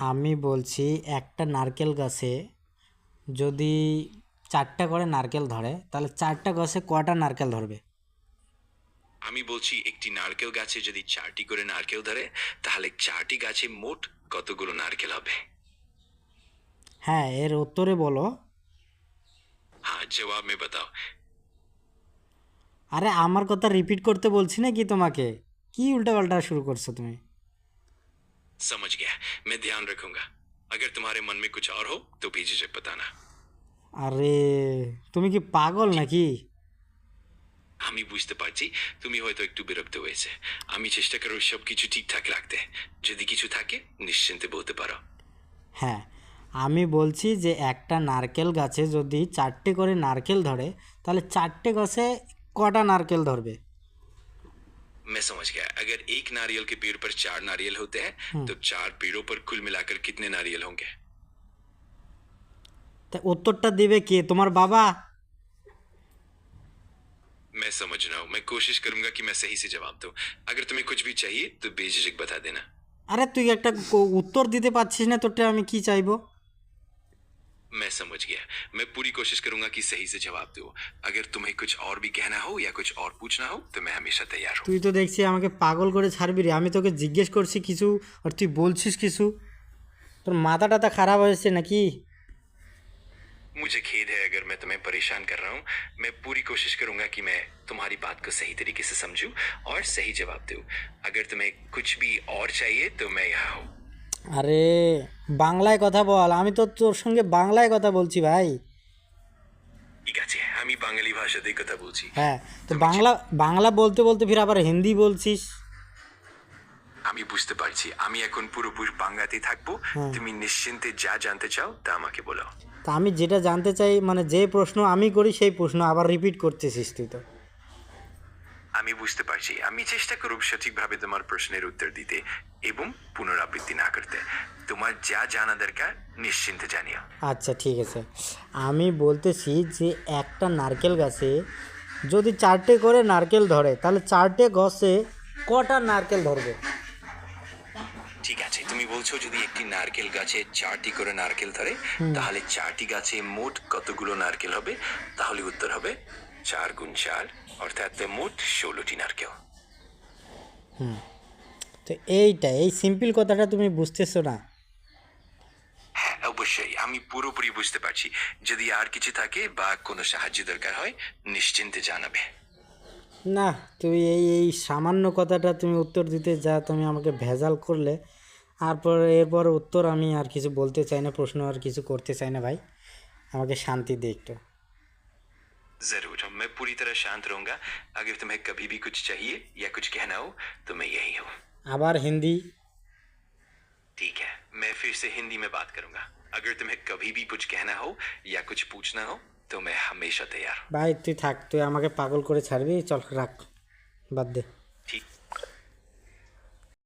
আমি বলছি একটা নারকেল গাছে যদি চারটা করে নারকেল ধরে তাহলে চারটা গাছে কটা নারকেল ধরবে? আমি বলছি একটি নারকেল গাছে যদি চারটি করে নারকেল ধরে তাহলে চারটি গাছে মোট কতগুলো নারকেল হবে? হ্যাঁ এর উত্তরে বলো। হ্যাঁ জবাব মে বাতাও। আরে আমার কথা রিপিট করতে বলছি নাকি তোমাকে? কি উল্টাপাল্টা শুরু করছ তুমি? समझ गया मैं ध्यान रखूंगा अगर तुम्हारे मन में कुछ और हो तो भी झिझक बताना আরে তুমি কি পাগল নাকি আমি বুঝতে পারছি তুমি হয়তো একটু বিরক্ত হয়েছে আমি চেষ্টা করব সব কিছু ঠিকঠাক রাখতে যদি কিছু থাকে নিশ্চিন্তে বলতে পারো হ্যাঁ আমি বলছি যে একটা নারকেল গাছে যদি চারটে করে নারকেল ধরে তাহলে চারটে গাছে কটা নারকেল ধরবে मैं समझ गया अगर एक नारियल के पेड़ पर चार नारियल होते हैं तो चार पेड़ों पर कुल मिलाकर कितने नारियल होंगे তা উত্তরটা দেবে কে তোমার বাবা मैं समझ रहा हूँ मैं कोशिश करूंगा कि मैं सही से जवाब दूं अगर तुम्हें कुछ भी चाहिए तो बेझिझक बता देना আরে তুই একটা ক- উত্তর দিতে পারছিস না তোরটা আমি কি চাইবো मैं समझ गया मैं पूरी कोशिश करूंगा कि सही से जवाब दूं अगर तुम्हें कुछ और भी कहना हो या कुछ और पूछना हो तो मैं हमेशा तैयार हूँ তুই তো দেখছি আমাকে পাগল করে ছাড়বি রে আমি তোকে জিজ্ঞেস করছি কিছু আর তুই বলছিস কিছু তোর মাথা টাথা খারাপ হয়েছে নাকি मुझे खेद है अगर मैं तुम्हें परेशान कर रहा हूँ मैं पूरी कोशिश करूंगा कि मैं तुम्हारी बात को सही तरीके से समझूं और सही जवाब दूं अगर तुम्हें कुछ भी और चाहिए तो मैं यहाँ हूँ আরে বাংলায় কথা বল। আমি তো তোর সঙ্গে বাংলায় কথা বলছি ভাই। ঠিক আছে আমি বাঙালি ভাষাতেই কথা বলছি। হ্যাঁ তো বাংলা বাংলা বলতে বলতে ফির আবার হিন্দি বলছিস। আমি বুঝতে পারছি আমি এখন পুরোপুরি বাংলাতেই থাকব। তুমি নিশ্চিন্তে যা জানতে চাও তা আমাকে বলো। তা আমি যেটা জানতে চাই মানে যে প্রশ্ন আমি করি সেই প্রশ্ন আবার রিপিট করতেছিস তুই তো। আমি বুঝতে পারছি। আমি চেষ্টা করব সঠিকভাবে তোমার প্রশ্নের উত্তর দিতে এবং পুনরাবৃত্তি না করতে। তোমার যা জানা দরকার নিশ্চিন্তে জানিও। আচ্ছা ঠিক আছে। আমি বলতেছি যে একটা নারকেল গাছে যদি চারটে করে নারকেল ধরে তাহলে চারটে গাছে কটা নারকেল ধরবে? ঠিক আছে তুমি বলছো যদি একটি নারকেল গাছে চারটি করে নারকেল ধরে তাহলে চারটি গাছে মোট কতগুলো নারকেল হবে? তাহলে উত্তর হবে চার গুণ চার। অর্থাৎ মোট ষোলোটি নারকেল তো এইটা এই সিম্পল কথাটা তুমি বুঝতেছো না। অবশ্যই আমি পুরোপুরি বুঝতে পারছি। যদি আর কিছু থাকে বা কোনো সাহায্য দরকার হয় নিশ্চিন্তে জানাবে। না তুমি এই এই সামান্য কথাটা তুমি উত্তর দিতে যা তুমি আমাকে ভেজাল করলে। তারপর এরপর উত্তর আমি আর কিছু বলতে চাই না প্রশ্ন আর কিছু করতে চাই না ভাই। আমাকে শান্তি দে একটু। जरूर मैं पूरी तरह शांत रहूंगा अगर तुम्हें कभी भी कुछ चाहिए या कुछ कहना हो तो मैं यही हूँ আবার হিন্দি ठीक है मैं फिर से हिंदी में बात करूंगा अगर तुम्हें कभी भी कुछ कहना हो या कुछ पूछना हो तो मैं हमेशा तैयार हूँ ভাই তুই থাক তুই আমাকে পাগল করে ছাড়বি চল রাখ বাদ দে